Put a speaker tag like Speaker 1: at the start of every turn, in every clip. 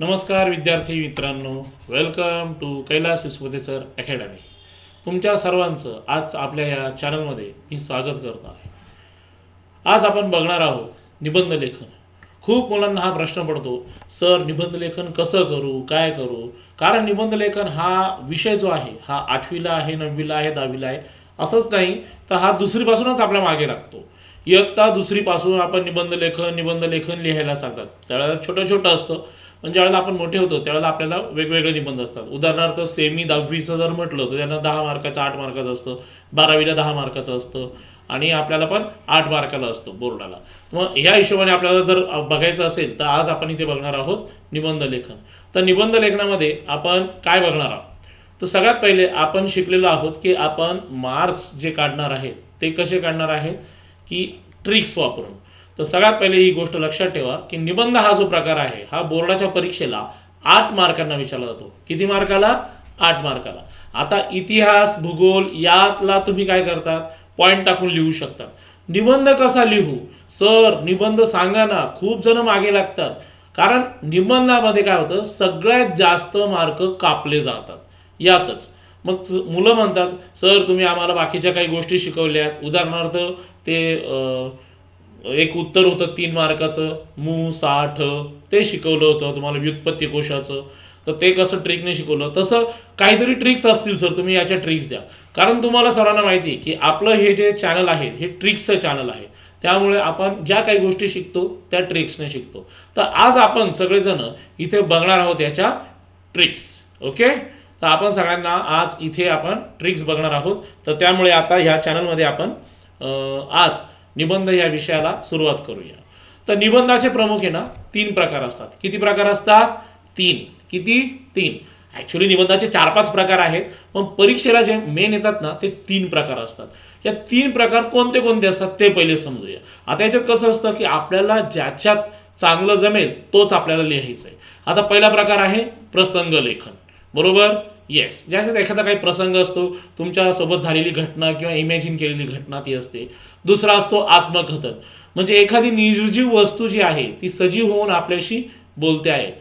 Speaker 1: नमस्कार विद्यार्थी मित्रांनो. Welcome to Kailas Vispute sir academy तुमच्या सर्वांचं आज आपल्या या चॅनलमध्ये मी स्वागत करतो आहे. आज आपण बघणार आहोत निबंध लेखन. खूप मुलांना हा प्रश्न पडतो सर निबंध लेखन कसं करू? काय करू? कारण निबंध लेखन हा विषय जो आहे हा आठवीला आहे नववीला आहे दहावीला आहे असंच नाही तर हा दुसरीपासूनच आपल्या मागे लागतो. इयत्ता दुसरीपासून आपण निबंध लेखन निबंध लेखन लिहायला सांगतात. त्यावेळेला छोटं छोटं असतं. पण ज्यावेळेला आपण मोठे होतो त्यावेळेला आपल्याला वेगवेगळे निबंध असतात. उदाहरणार्थ सेमी दहावीचं जर म्हटलं तर त्यांना दहा मार्काचं आठ मार्काचं असतं. बारावीला दहा मार्काचं असतं. आणि आपल्याला पण आठ मार्काला असतो बोर्डाला. मग ह्या हिशोबाने आपल्याला जर बघायचं असेल तर आज आपण इथे बघणार आहोत निबंध लेखन. तर निबंध लेखनामध्ये आपण काय बघणार आहोत? तर सगळ्यात पहिले आपण शिकलेलो आहोत की आपण मार्क्स जे काढणार आहेत ते कसे काढणार आहेत? की ट्रिक्स वापरून. तर सगळ्यात पहिले ही गोष्ट लक्षात ठेवा की निबंध हा जो प्रकार आहे हा बोर्डाच्या परीक्षेला आठ मार्कांना विचारला जातो. किती मार्काला? आठ मार्काला. आता इतिहास भूगोल यातला तुम्ही काय करतात? पॉईंट टाकून लिहू शकतात. निबंध कसा लिहू? सर निबंध सांगा ना. खूप जण मागे लागतात. कारण निबंधामध्ये काय होतं? सगळ्यात जास्त मार्क कापले जातात. यातच. मग मुलं म्हणतात सर तुम्ही आम्हाला बाकीच्या काही गोष्टी शिकवल्यात. उदाहरणार्थ ते आ, एक उत्तर होतं तीन मार्काचं. मू साठ ते शिकवलं होतं तुम्हाला व्युत्पत्ती कोशाचं. तर ते कसं ट्रिकने शिकवलं? तसं काहीतरी ट्रिक्स असतील सर तुम्ही याच्या ट्रिक्स द्या. कारण तुम्हाला सरांना माहिती आहे की आपलं हे जे चॅनल आहे हे ट्रिक्सचं चॅनल आहे. त्यामुळे आपण ज्या काही गोष्टी शिकतो त्या ट्रिक्सने शिकतो. तर आज आपण सगळेजण इथे बघणार आहोत याच्या ट्रिक्स ओके तर आपण सगळ्यांना आज इथे आपण ट्रिक्स बघणार आहोत. तर त्यामुळे आता ह्या चॅनलमध्ये आपण आज निबंध या विषयाला सुरुवात करूया. तर निबंधाचे प्रमुख आहे ना तीन प्रकार असतात. किती प्रकार असतात? तीन. किती? तीन. ॲक्च्युली निबंधाचे चार पाच प्रकार आहेत पण परीक्षेला जे मेन येतात ना ते तीन प्रकार असतात. या तीन प्रकार कोणते कोणते असतात ते पहिले समजूया. आता याच्यात कसं असतं की आपल्याला ज्याच्यात चांगलं जमेल तोच आपल्याला लिहायचं आहे आता पहिला प्रकार आहे प्रसंग लेखन बरोबर? येस ज्याच्यात एखादा काही प्रसंग असतो तुमच्यासोबत झालेली घटना किंवा इमॅजिन केलेली घटना ती असते. दुसरा असतो आत्मकथन. म्हणजे एखादी निर्जीव वस्तू जी आहे ती सजीव होऊन आपल्याशी बोलते आहे.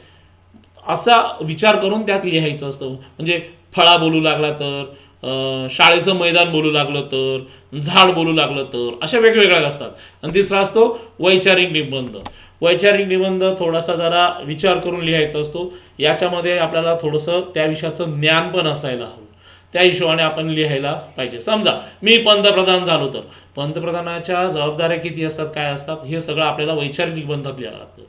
Speaker 1: असा विचार करून त्यात लिहायचं असतं. म्हणजे फळा बोलू लागला तर अं, शाळेचं मैदान बोलू लागलं तर झाड बोलू लागलं तर अशा वेगवेगळ्या असतात. आणि तिसरा असतो वैचारिक निबंध. वैचारिक निबंध थोडासा जरा विचार करून लिहायचा असतो. याच्यामध्ये आपल्याला थोडंसं त्या विषयाचं ज्ञान पण असायला हवं. त्या हिशोबाने आपण लिहायला पाहिजे. समजा मी पंतप्रधान झालो तर. पंतप्रधानाच्या जबाबदाऱ्या किती असतात काय असतात हे सगळं आपल्याला वैचारिक निबंधात लिहावं लागतं.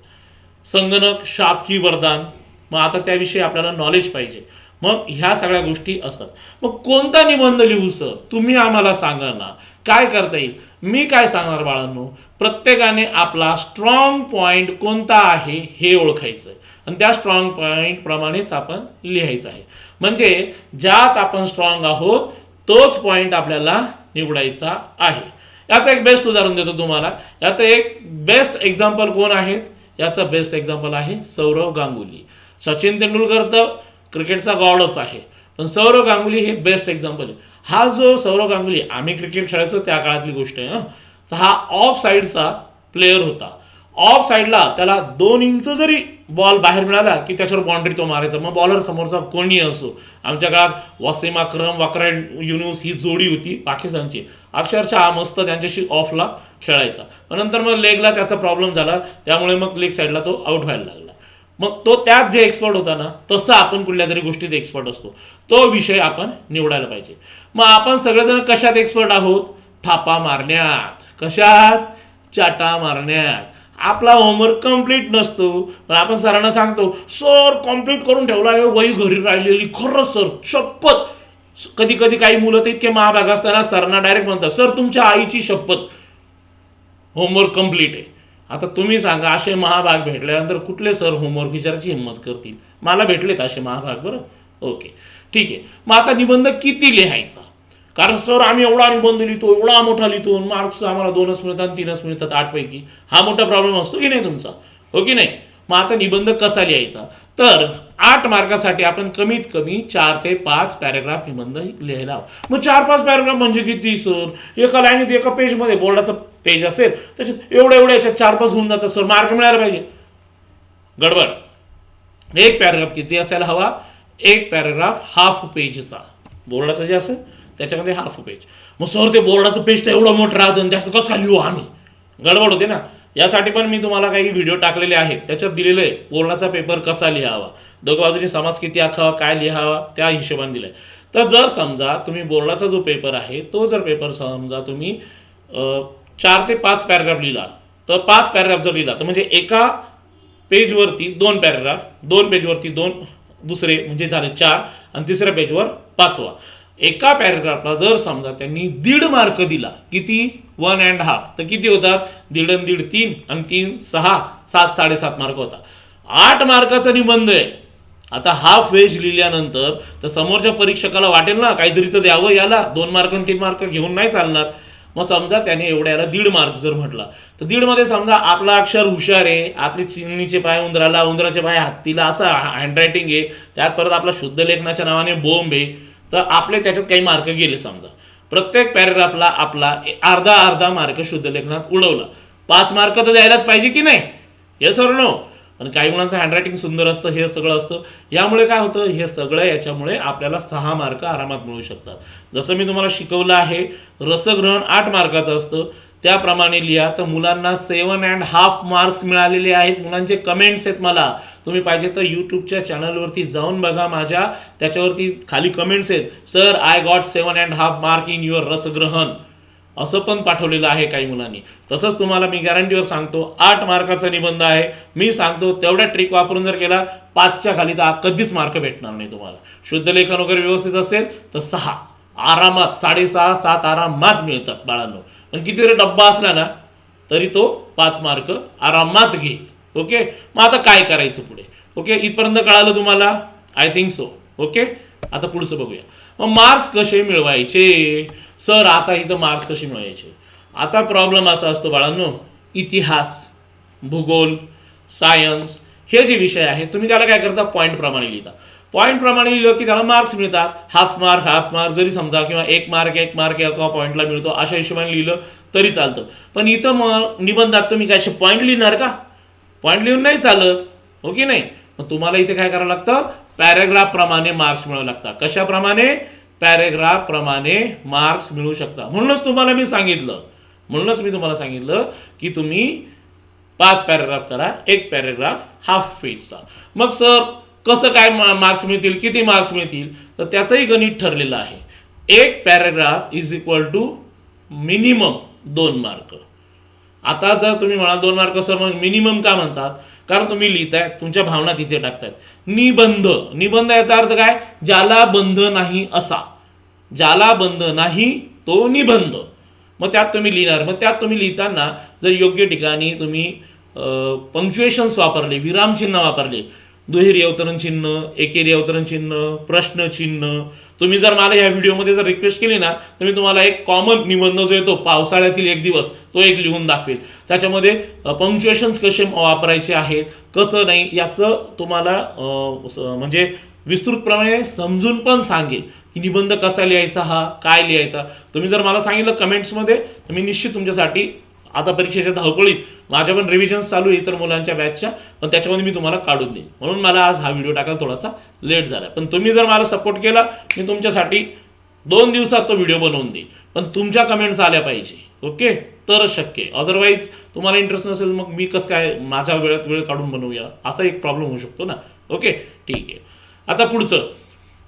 Speaker 1: संगणक शाप की वरदान मग आता त्याविषयी आपल्याला नॉलेज पाहिजे. मग ह्या सगळ्या गोष्टी असतात. मग कोणता निबंध लिहू सर तुम्ही आम्हाला सांगा ना. काय करता येईल? मी काय सांगणार बाळांनो? प्रत्येकाने आपला स्ट्रॉंग पॉईंट कोणता आहे हे ओळखायचं आहे आणि त्या स्ट्रॉंग पॉईंट प्रमाणेच आपण लिहायचं आहे. म्हणजे ज्यात आपण स्ट्रॉंग आहोत तोच पॉईंट आपल्याला निवडायचा आहे. याचं एक बेस्ट उदाहरण देतो तुम्हाला. याचं एक बेस्ट एक्झाम्पल कोण आहेत? याचं बेस्ट एक्झाम्पल आहे सौरव गांगुली. सचिन तेंडुलकर तर क्रिकेटचा गॉडच आहे. पण सौरव गांगुली हे बेस्ट एक्झाम्पल आहे. हा जो सौरव गांगुली आम्ही क्रिकेट खेळायचो त्या काळातली गोष्ट आहे तर हा ऑफ साईडचा प्लेअर होता. ऑफ साईडला त्याला दोन इंच जरी बॉल बाहेर मिळाला की त्याच्यावर बाउंड्री तो मारायचा. मग बॉलर समोरचा कोणी असो. आमच्या काळात वसीम अक्रम वक्रेड युनुस ही जोडी होती पाकिस्तानची. अक्षरशः मस्त त्यांच्याशी ऑफला खेळायचा. नंतर मग लेगला त्याचा प्रॉब्लेम झाला. त्यामुळे मग लेग साईडला तो आउट व्हायला लागला. मग तो त्यात जे एक्सपर्ट होता ना तसं आपण कुठल्या तरी गोष्टीत एक्सपर्ट असतो. तो विषय आपण निवडायला पाहिजे. मग आपण सगळेजण कशात एक्सपर्ट आहोत? थापा मारण्यात. कशात? चाटा मारण्यात. आपला होमवर्क कंप्लीट नसतो. पण आपण सरांना सांगतो सर कंप्लीट करून ठेवला आहे वही घरी राहिलेली. खरंच सर शपथ. कधी कधी काही मुलं तर इतके महाभाग असताना सरांना डायरेक्ट म्हणतात सर तुमच्या आईची शपथ. होमवर्क कंप्लीट आहे. आता तुम्ही सांगा असे महाभाग भेटल्यानंतर कुठले सर होमवर्क विचारायची हिंमत करतील? मला भेटलेत असे महाभाग बरं? ओके ठीक आहे. मग आता निबंध किती लिहायचा? कारण सर आम्ही एवढा निबंध लिहितो एवढा मोठा लिहितो मार्क्स आम्हाला दोनच मिळतात तीनच मिळतात आठपैकी. हा मोठा प्रॉब्लेम असतो की नाही तुमचा? हो की नाही? मग आता निबंध कसा लिहायचा? तर आठ मार्कासाठी आपण कमीत कमी चार ते पाच पॅराग्राफ निबंध लिहायला मग चार पाच पॅराग्राफ म्हणजे किती सर एका लाईनीत एका पेजमध्ये बोर्डाचा पेज असेल त्याच्यात एवढ्या एवढ्या याच्यात चार पाच होऊन जातात सर मार्क मिळायला पाहिजे. गडबड. एक पॅराग्राफ किती असायला हवा? एक पॅराग्राफ हाफ पेजचा बोर्डाचा जे असेल त्याच्यामध्ये हाफ पेज मग सर ते बोर्डाचं पेज तर एवढं मोठं राहतं आणि जास्त कसं काय लिहू आम्ही? गडबड होते ना? यासाठी पण मी तुम्हाला काही व्हिडिओ टाकलेले आहेत. त्याच्यात दिलेलं आहे बोर्डाचा पेपर कसा लिहावा? दोघं बाजूने समाज किती आखावा काय लिहावा त्या हिशोबाने दिलाय. तर जर समजा तुम्ही बोर्डाचा जो पेपर आहे तो जर पेपर समजा तुम्ही चार ते पाच पॅराग्राफ लिहिला तर पाच पॅराग्राफ जर लिहिला तर म्हणजे एका पेजवरती दोन पॅराग्राफ दोन पेजवरती दोन दुसरे म्हणजे झाले चार आणि तिसऱ्या पेजवर पाचवा. एका पॅरेग्राफला जर समजा त्यांनी दीड मार्क दिला किती? One and half. तर किती होतात? दीड आणि दीड तीन आणि तीन सहा सात साडेसात मार्क होता. आठ मार्काचा निबंध आहे. आता हाफ वेज लिहिल्यानंतर तर समोरच्या परीक्षकाला वाटेल ना काहीतरी तर द्यावं याला. दोन मार्क आणि तीन मार्क घेऊन नाही चालणार. मग समजा त्याने एवढ्याला दीड मार्क जर म्हटला. तर दीडमध्ये समजा आपला अक्षर हुशार आहे आपली चिमणीचे पाय उंदराला उंदराचे पाय हत्तीला असं हँडरायटिंग आहे. त्यात परत आपला शुद्ध लेखनाच्या नावाने बोंब आहे. तर आपले त्याच्यात काही मार्क गेले समजा. प्रत्येक पॅरेग्राफला आपला अर्धा अर्धा मार्क शुद्ध लेखनात उडवला. पाच मार्क तर द्यायलाच पाहिजे की नाही? हे सर नो आणि काही मुलांचं हँडरायटिंग सुंदर असतं हे सगळं असतं. यामुळे काय होतं? हे सगळं याच्यामुळे आपल्याला सहा मार्क आरामात मिळू शकतात. जसं मी तुम्हाला शिकवलं आहे रसग्रहण आठ मार्काचं असतं. त्याप्रमाणे लिहा. तर मुलांना सेवन अँड हाफ मार्क्स मिळालेले आहेत. मुलांचे कमेंट्स आहेत मला. तुम्ही पाहिजे तर यूट्यूबच्या चॅनलवरती जाऊन बघा माझ्या. त्याच्यावरती खाली कमेंट्स आहेत. Sir I got seven and half mark in your रसग्रहण. असं पण पाठवलेलं आहे काही मुलांनी. तसंच तुम्हाला मी गॅरंटीवर सांगतो आठ मार्काचा निबंध आहे. मी सांगतो तेवढ्या ट्रिक वापरून जर केला पाचच्या खाली तर कधीच मार्क भेटणार नाही तुम्हाला. शुद्ध लेखन वगैरे व्यवस्थित असेल तर सहा. आरामात साडेसहा सात आरामात मिळतात बाळांनो. पण किती जरी डब्बा असला ना तरी तो पाच मार्क आरामात घेईल ओके? मग आता काय करायचं पुढे? ओके? इथपर्यंत कळालं तुम्हाला? I think so okay? आता पुढचं बघूया. मग मार्क्स कसे मिळवायचे? सर आता इथं मार्क्स कसे मिळवायचे? आता प्रॉब्लेम असा असतो बाळांनो इतिहास भूगोल सायन्स हे जे विषय आहे तुम्ही त्याला काय करता? पॉईंटप्रमाणे लिहिता. पॉईंटप्रमाणे लिहिलं की त्याला मार्क्स मिळतात. हाफ मार्क हाफ मार्क जरी समजा किंवा एक मार्क एक मार्क एका पॉईंटला मिळतो अशा हिशोबाने लिहिलं तरी चालतं. पण इथं मग निबंधात तुम्ही काय पॉईंट लिहिणार का? पॉईंट लिहून नाही चालत. हो की नाही? मग तुम्हाला इथे काय करावं लागतं? पॅरेग्राफप्रमाणे मार्क्स मिळावं लागतात. कशाप्रमाणे? पॅरेग्राफप्रमाणे मार्क्स मिळू शकतात. म्हणूनच तुम्हाला मी सांगितलं. म्हणूनच मी तुम्हाला सांगितलं की तुम्ही पाच पॅरेग्राफ करा. एक पॅरेग्राफ हाफ पेजचा मग सर कसं काय मार्क्स मिळतील किती मार्क्स मिळतील तर त्याचंही गणित ठरलेलं आहे. एक paragraph is equal to minimum दोन मार्क आता जर तुम्ही म्हणाल दोन मार्क सर मग मिनिमम का म्हणतात? कारण तुम्ही लिहिताय तुमच्या भावना तिथे टाकतायत. निबंध. निबंध याचा अर्थ काय? ज्याला बंध नाही असा. ज्याला बंध नाही तो निबंध. मग त्यात तुम्ही लिहिणार. मग त्यात तुम्ही लिहिताना जर योग्य ठिकाणी तुम्ही पंक्च्युएशन्स वापरले विरामचिन्ह वापरले दुहेरी अवतरण चिन्ह एकेरी अवतरण चिन्ह प्रश्न चिन्ह. तुम्ही जर मला या व्हिडिओमध्ये जर रिक्वेस्ट केली ना तर मी तुम्हाला एक कॉमन निबंध जो येतो पावसाळ्यातील एक दिवस तो एक लिहून दाखवेल. त्याच्यामध्ये पंक्च्युएशन्स कसे वापरायचे आहेत कसं नाही याचं तुम्हाला म्हणजे विस्तृतप्रमाणे समजून पण सांगेल. की निबंध कसा लिहायचा हा काय लिहायचा. तुम्ही जर मला सांगितलं कमेंट्समध्ये तर मी निश्चित तुमच्यासाठी आता परीक्षेच्या धावपळीत माझ्या पण रिव्हिजन चालू आहे इतर मुलांच्या बॅचच्या पण त्याच्यामध्ये मी तुम्हाला काढून देईन. म्हणून मला आज हा व्हिडिओ टाकायला थोडासा लेट झाला पण तुम्ही जर मला सपोर्ट केला मी तुमच्यासाठी दोन दिवसात तो व्हिडिओ बनवून देईन. पण तुमच्या कमेंट्स आल्या पाहिजे. ओके तरच शक्य अदरवाईज तुम्हाला इंटरेस्ट नसेल मग मी कसं काय माझ्या वेळात वेळ काढून बनवूया? असा एक प्रॉब्लेम होऊ शकतो ना? ओके ठीक आहे. आता पुढचं.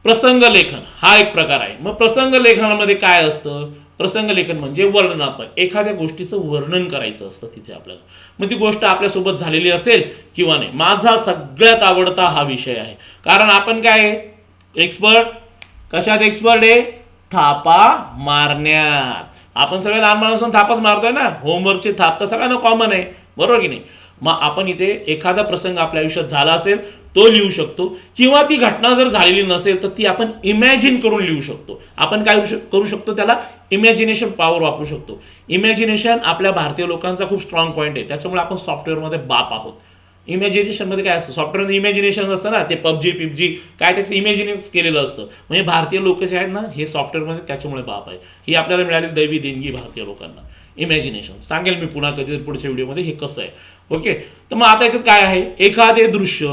Speaker 1: प्रसंग लेखन. हा एक प्रकार आहे. मग प्रसंग लेखनामध्ये काय असतं? प्रसंग लेखन म्हणजे वर्णनात्मक एखाद्या गोष्टीचं वर्णन करायचं असतं तिथे आपल्याला. मग ती गोष्ट आपल्यासोबत झालेली असेल किंवा नाही माझा सगळ्यात आवडता हा विषय आहे. कारण आपण काय एक्सपर्ट कशात एक्सपर्ट आहे? थापा मारण्यात. आपण सगळे लहान माणूस थापाच मारतोय ना? होमवर्कची थाप तर सगळ्यांना कॉमन आहे. बरोबर की नाही? मग आपण इथे एखादा प्रसंग आपल्या आयुष्यात झाला असेल तो लिहू शकतो. किंवा ती घटना जर झालेली नसेल तर ती आपण इमॅजिन करून लिहू शकतो. आपण काय करू शकतो त्याला? इमॅजिनेशन पॉवर वापरू शकतो. इमॅजिनेशन आपल्या भारतीय लोकांचा खूप स्ट्रॉंग पॉईंट आहे. त्याच्यामुळे आपण सॉफ्टवेअरमध्ये बाप आहोत. इमॅजिनेशनमध्ये काय असतं? सॉफ्टवेअर इमॅजिनेशन असतं ना? ते पबजी पिबजी काय त्याचं इमॅजिनेस केलेलं असतं. म्हणजे भारतीय लोक जे आहेत ना हे सॉफ्टवेअरमध्ये त्याच्यामुळे बाप आहे ही आपल्याला मिळाली दैवी देणगी भारतीय लोकांना. इमॅजिनेशन सांगेल मी पुन्हा कधी पुढच्या व्हिडिओमध्ये हे कसं आहे. ओके तर मग आता याच्यात काय आहे? एखादे दृश्य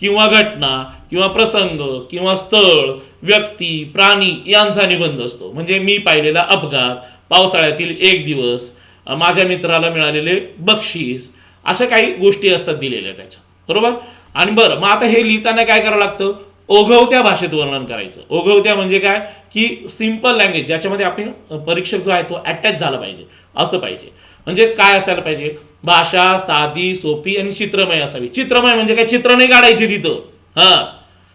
Speaker 1: किंवा घटना किंवा प्रसंग किंवा स्थळ व्यक्ती प्राणी यांचा निबंध असतो. म्हणजे मी पाहिलेला अपघात पावसाळ्यातील एक दिवस माझ्या मित्राला मिळालेले बक्षीस अशा काही गोष्टी असतात दिलेल्या त्याच्या. बरोबर? आणि बरं मग आता हे लिहिताना काय करावं लागतं? ओघवत्या भाषेत वर्णन करायचं. ओघवत्या म्हणजे काय? की सिंपल लँग्वेज ज्याच्यामध्ये आपण परीक्षक जो आहे तो अटॅच झाला पाहिजे. असं पाहिजे. म्हणजे काय असायला पाहिजे? भाषा साधी सोपी आणि चित्रमय असावी. चित्रमय म्हणजे काय? चित्र नाही काढायची तिथं. हा.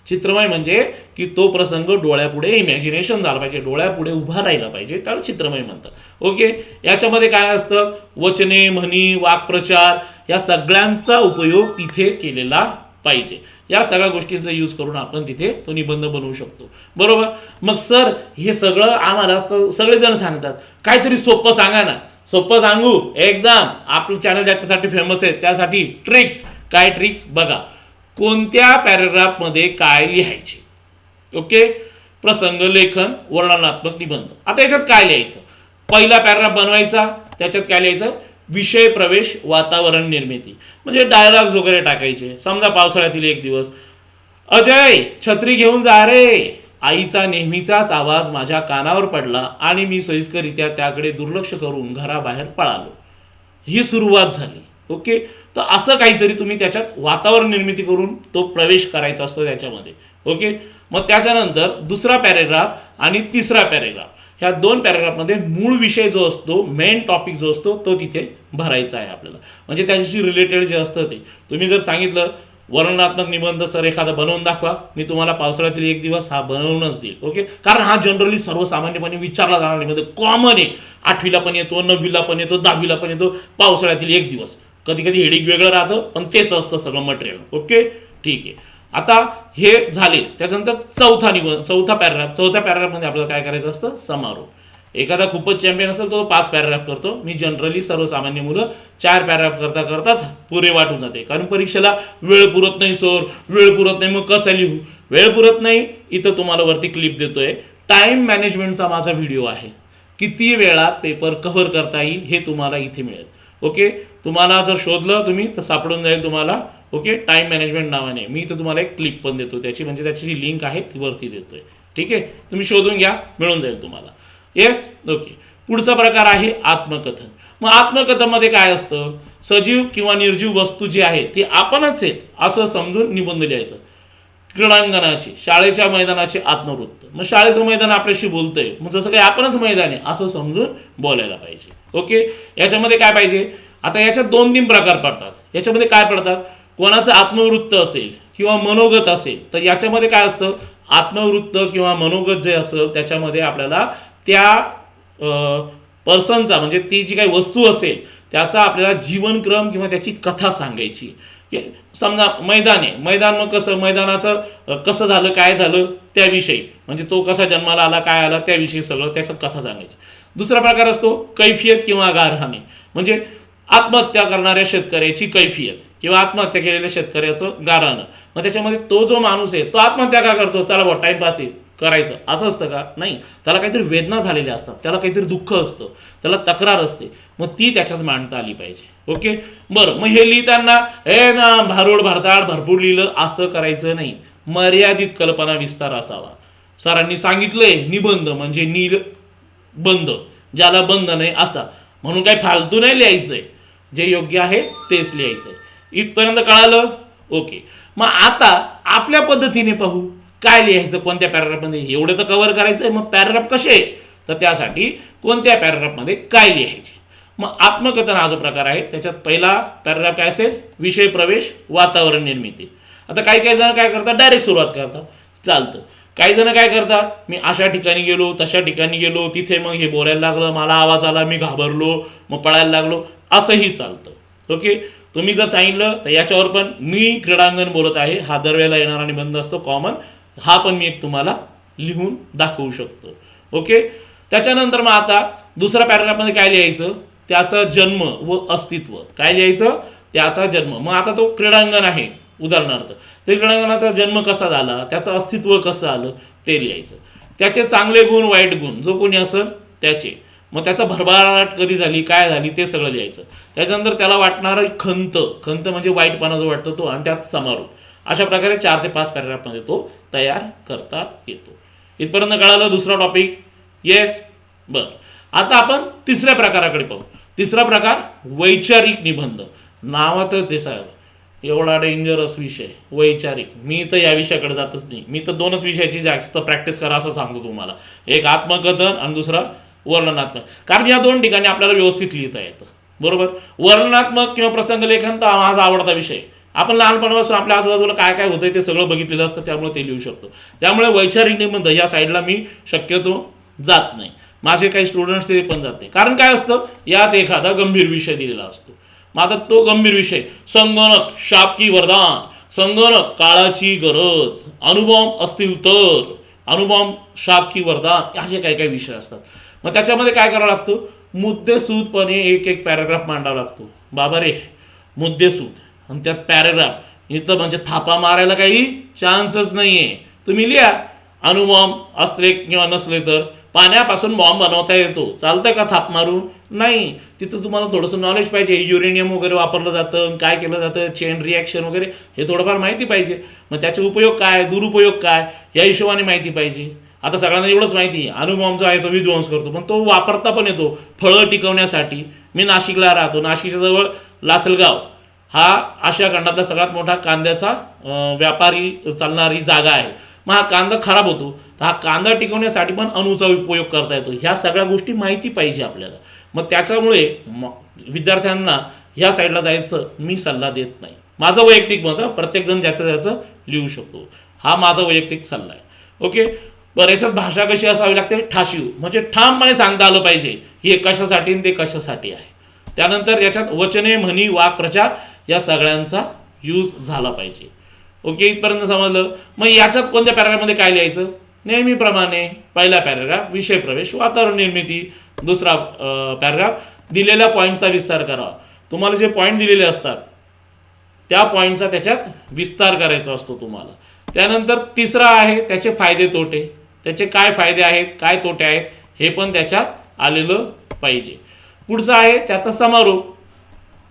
Speaker 1: चित्रमय म्हणजे की तो प्रसंग डोळ्यापुढे इमॅजिनेशन झाला पाहिजे. डोळ्यापुढे उभा राहिला पाहिजे. त्याला चित्रमय म्हणतात. ओके? याच्यामध्ये काय असतं? वचने म्हणी वाक्प्रचार या सगळ्यांचा उपयोग तिथे केलेला पाहिजे. या सगळ्या गोष्टींचा यूज करून आपण तिथे तो निबंध बनवू शकतो. बरोबर? मग सर हे सगळं आम्हाला सगळेजण सांगतात. काहीतरी सोपं सांगा ना. सोपं सांगू एकदम. आपलं चॅनल ज्याच्यासाठी फेमस आहे त्यासाठी ट्रिक्स काय ट्रिक्स बघा. कोणत्या पॅरेग्राफमध्ये काय लिहायचे? ओके प्रसंग लेखन वर्णनात्मक निबंध. आता याच्यात काय लिहायचं? पहिला पॅरेग्राफ बनवायचा त्याच्यात काय लिहायचं? विषय प्रवेश वातावरण निर्मिती. म्हणजे डायलॉग्स वगैरे टाकायचे. समजा पावसाळ्यातील एक दिवस. अजय छत्री घेऊन जा रे. आईचा नेहमीचाच आवाज माझ्या कानावर पडला आणि मी सोयीस्करित्या त्याकडे दुर्लक्ष करून घराबाहेर पळालो. ही सुरुवात झाली ओके? तर असं काहीतरी तुम्ही त्याच्यात वातावरण निर्मिती करून तो प्रवेश करायचा असतो त्याच्यामध्ये ओके? मग त्याच्यानंतर दुसरा पॅरेग्राफ आणि तिसरा पॅरेग्राफ. ह्या दोन पॅरेग्राफमध्ये मूळ विषय जो असतो मेन टॉपिक जो असतो तो तिथे भरायचा आहे आपल्याला. म्हणजे त्याच्याशी रिलेटेड जे असतं ते. तुम्ही जर सांगितलं वर्णनात्मक निबंध सर एखादा बनवून दाखवा. मी तुम्हाला पावसाळ्यातील एक दिवस हा बनवूनच देईल. ओके कारण हा जनरली सर्वसामान्यपणे विचारला जाणार निबंध कॉमन आहे. आठवीला पण येतो नववीला पण येतो दहावीला पण येतो पावसाळ्यातील एक दिवस. कधी कधी हेडिंग वेगळं राहतं पण तेच असतं सगळं मटेरियल ओके ठीक आहे. आता हे झाले. त्याच्यानंतर चौथा निबंध चौथा पॅराग्राफ चौथ्या पॅराग्राफमध्ये आपल्याला काय करायचं असतं? समारोप. एखादा खूपच चॅम्पियन असेल तो पाच पॅराग्राफ करतो. मी जनरली सर्वसामान्य मुलं चार पॅराग्राफ करता करताच पुरे वाटून जाते. कारण परीक्षेला वेळ पुरत नाही सोर वेळ पुरत नाही मग कसं लिहू? वेळ पुरत नाही इथं तुम्हाला वरती क्लिप देतोय. टाइम मॅनेजमेंटचा माझा व्हिडिओ आहे. किती वेळात पेपर कव्हर करता येईल हे तुम्हाला इथे मिळेल. ओके तुम्हाला जर शोधलं तुम्ही तर सापडून जाईल तुम्हाला. ओके टाइम मॅनेजमेंट नावाने. मी तर तुम्हाला एक क्लिप पण देतो त्याची म्हणजे त्याची जी लिंक आहे ती वरती देतोय. ठीक आहे? तुम्ही शोधून घ्या मिळून जाईल तुम्हाला. येस ओके पुढचा प्रकार आहे आत्मकथन. मग आत्मकथनमध्ये काय असतं? सजीव किंवा निर्जीव वस्तू जी आहे ती आपणच आहेत असं समजून निबंध लिहायचं. क्रीडांगणाची शाळेच्या मैदानाचे आत्मवृत्त. मग शाळेचं मैदान आपल्याशी बोलतंय. मग जसं काही आपणच मैदान आहे असं समजून बोलायला पाहिजे. ओके याच्यामध्ये काय पाहिजे? आता याच्यात दोन तीन प्रकार पडतात. याच्यामध्ये काय पडतात? कोणाचं आत्मवृत्त असेल किंवा मनोगत असेल तर याच्यामध्ये काय असतं? आत्मवृत्त किंवा मनोगत जे असेल त्याच्यामध्ये आपल्याला त्या पर्सनचा म्हणजे ती जी काही वस्तू असेल त्याचा आपल्याला जीवनक्रम किंवा त्याची कथा सांगायची. समजा मैदान आहे मैदान मग कसं मैदानाचं कसं झालं काय झालं त्याविषयी. म्हणजे तो कसा जन्माला आला काय आला त्याविषयी सगळं त्याचं कथा सांगायची. दुसरा प्रकार असतो कैफियत किंवा गारहाणे म्हणजे आत्महत्या करणाऱ्या शेतकऱ्याची कैफियत किंवा आत्महत्या केलेल्या शेतकऱ्याचं गारानं मग त्याच्यामध्ये तो जो माणूस आहे तो आत्महत्या का करतो? चला बा टाईमपास आहे. करायचं. असं असतं का? नाही. त्याला काहीतरी वेदना झालेल्या असतात. त्याला काहीतरी दुःख असतं. त्याला तक्रार असते. मग ती त्याच्यात मांडता आली पाहिजे. ओके? बरं. मग हे लिहिताना हे ना भारूड भारताड भरपूर लिहिलं. असं करायचं नाही. मर्यादित कल्पना विस्तार असावा. सरांनी सांगितलंय निबंध म्हणजे नील बंद ज्याला बंद नाही असा. म्हणून काही फालतू नाही लिहायचंय. जे योग्य आहे तेच लिहायचंय. इथपर्यंत कळालं? ओके. मग आता आपल्या पद्धतीने पाहू. काय लिहायचं कोणत्या पॅराग्राफमध्ये एवढं तर कव्हर करायचं आहे मग पॅराग्राफ कसे? तर त्यासाठी कोणत्या पॅराग्राफमध्ये काय लिहायचे? मग आत्मकथन हा जो प्रकार आहे त्याच्यात पहिला पॅराग्राफ काय असेल? विषय प्रवेश वातावरण निर्मिती. आता काही काही जण काय करतात? डायरेक्ट सुरुवात करतात. चालतं. काही जण काय करतात? मी अशा ठिकाणी गेलो तशा ठिकाणी गेलो तिथे मग हे बोलायला लागलं मला आवाज आला मी घाबरलो मग पळायला लागलो असंही चालतं. ओके? तुम्ही जर सांगितलं तर याच्यावर पण मी क्रीडांगण बोलत आहे. हा दरवेळेला येणारा निबंध असतो कॉमन हा पण मी एक तुम्हाला लिहून दाखवू शकतो. ओके त्याच्यानंतर मग आता दुसऱ्या पॅराग्राफमध्ये काय लिहायचं? त्याचा जन्म व अस्तित्व. काय लिहायचं? त्याचा जन्म. मग आता तो क्रीडांगण आहे उदाहरणार्थ. ते क्रीडांगणाचा जन्म कसा झाला? त्याचं अस्तित्व कसं आलं? ते लिहायचं. त्याचे चांगले गुण वाईट गुण जो कोणी असेल त्याचे. मग त्याचा भरभराट कधी झाली काय झाली ते सगळं लिहायचं. त्याच्यानंतर त्याला वाटणारं खंत. खंत म्हणजे वाईटपणा जो वाटतो तो आणि त्यात समारोप. अशा प्रकारे चार ते पाच पॅरेग्राफमध्ये तो तयार करता येतो. इथपर्यंत कळालं दुसरा टॉपिक येस बर. आता आपण तिसऱ्या प्रकाराकडे पाहू. तिसरा प्रकार वैचारिक निबंध. नावातच आहे साहेब. एवढा डेंजरस विषय. वैचारिक. मी तर या विषयाकडे जातच नाही. मी तर दोनच विषयाची जास्त प्रॅक्टिस करा असं सांगतो तुम्हाला. एक आत्मकथन आणि दुसरा वर्णनात्मक. कारण या दोन ठिकाणी आपल्याला व्यवस्थित लिहिता येतं. बरोबर? वर्णनात्मक किंवा प्रसंग लेखन तर माझा आवडता विषय. आपण लहानपणापासून आपल्या आजूबाजूला काय काय होतंय ते सगळं बघितलेलं असतं त्यामुळे ते लिहू शकतो. त्यामुळे वैचारिक निबंध या साईडला मी शक्यतो जात नाही. माझे काही स्टुडंट्स ते पण जात नाही. कारण काय असतं यात एखादा गंभीर विषय दिलेला असतो. मग आता तो गंभीर विषय संगणक शापकी वरदान. संगणक काळाची गरज अनुभव असतील तर. अनुभव शापकी वरदान असे काही काही विषय असतात. मग त्याच्यामध्ये काय करावं लागतं? मुद्देसूदपणे एक एक पॅराग्राफ मांडावा लागतो. बाबा रे मुद्देसूद. आणि त्यात पॅरेग्राफ इथं म्हणजे थापा मारायला काही चान्सच नाही आहे तुम्ही लिहा. अणुबॉम्ब असले किंवा नसले तर. पाण्यापासून बॉम्ब बनवता येतो. चालतंय का थाप मारून? नाही. तिथं तुम्हाला थोडंसं नॉलेज पाहिजे. युरेनियम वगैरे वापरलं जातं. काय केलं जातं? चेन रिॲक्शन वगैरे. हे थोडंफार माहिती पाहिजे. मग त्याचे उपयोग काय? दुरुपयोग काय? या हिशोबाने माहिती पाहिजे. आता सगळ्यांना एवढंच माहिती अणुबॉम्ब जो आहे तो विध्वंस करतो. पण तो वापरता पण येतो. फळं टिकवण्यासाठी. मी नाशिकला राहतो. नाशिकच्या जवळ लासलगाव. हा आशिया खंडातला सगळ्यात मोठा कांद्याचा व्यापारी चालणारी जागा आहे. मग हा कांदा खराब होतो. तर हा कांदा टिकवण्यासाठी पण अणूचा उपयोग करता येतो. ह्या सगळ्या गोष्टी माहिती पाहिजे आपल्याला. मग त्याच्यामुळे विद्यार्थ्यांना ह्या साईडला जायचं मी सल्ला देत नाही. माझं वैयक्तिक मत प्रत्येकजण ज्याचं त्याचं लिहू शकतो. हा माझा वैयक्तिक सल्ला आहे. ओके? बरं भाषा कशी असावी लागते? ठाशीव. म्हणजे ठामपणे सांगता आलं पाहिजे. हे कशासाठी आणि ते कशासाठी आहे? त्यानंतर याच्यात वचने म्हणी वाक्प्रचार या सगळ्यांचा यूज झाला पाहिजे. ओके इथपर्यंत समजलं? मग याच्यात कोणत्या पॅराग्राफमध्ये काय लिहायचं? नेहमीप्रमाणे पहिला पॅराग्राफ विषय प्रवेश वातावरण निर्मिती. दुसरा पॅराग्राफ दिलेल्या पॉईंटचा विस्तार करावा तुम्हाला जे पॉईंट दिलेले असतात त्या पॉईंटचा त्याच्यात विस्तार करायचा असतो तुम्हाला. त्यानंतर तिसरा आहे त्याचे फायदे तोटे. त्याचे काय फायदे आहेत काय तोटे आहेत हे पण त्याच्यात आलेलं पाहिजे. पुढचं आहे त्याचा समारोप.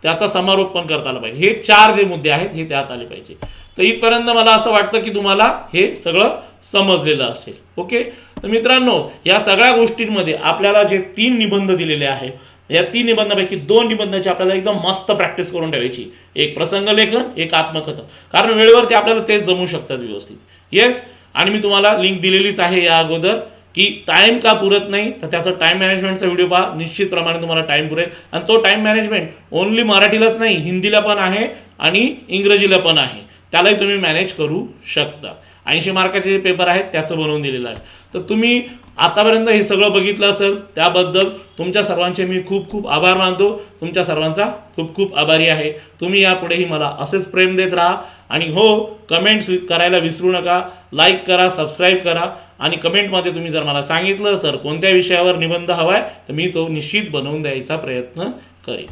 Speaker 1: त्याचा समारोप पण करता आला पाहिजे. हे चार जे मुद्दे आहेत हे त्यात आले पाहिजे. तर इथपर्यंत मला असं वाटतं की तुम्हाला हे सगळं समजलेलं असेल. ओके? तर मित्रांनो या सगळ्या गोष्टींमध्ये आपल्याला जे तीन निबंध दिलेले आहेत या तीन निबंधापैकी दोन निबंधाची आपल्याला एकदम मस्त प्रॅक्टिस करून ठेवायची. एक प्रसंग लेखन एक आत्मकथन. कारण वेळेवरती आपल्याला तेच जमू शकतात व्यवस्थित. येस आणि मी तुम्हाला लिंक दिलेलीच आहे या अगोदर. की टाईम का पुरत नाही तर त्याचा टाईम मॅनेजमेंटचा व्हिडिओ पहा. निश्चितप्रमाणे तुम्हाला टाईम पुरेल. आणि तो टाईम मॅनेजमेंट ओन्ली मराठीलाच नाही हिंदीला पण आहे आणि इंग्रजीला पण आहे. त्यालाही तुम्ही मॅनेज करू शकता. ऐंशी मार्काचे जे पेपर आहेत त्याचं बनवून दिलेलं आहे. तर तुम्ही आतापर्यंत हे सगळं बघितलं असेल त्याबद्दल तुमच्या सर्वांचे मी खूप खूप आभार मानतो. तुमच्या सर्वांचा खूप खूप आभारी आहे. तुम्ही यापुढेही मला असेच प्रेम देत राहा. आणि हो कमेंट्स करायला विसरू नका. लाईक करा सबस्क्राईब करा. आणि कमेंटमध्ये तुम्ही जर मला सांगितलं सर कोणत्या विषयावर निबंध हवा आहे तर मी तो निश्चित बनवून द्यायचा प्रयत्न करेन.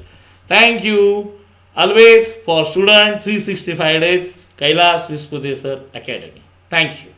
Speaker 1: Thank you always for student three sixty five days Kailas Vispute sir academy thank you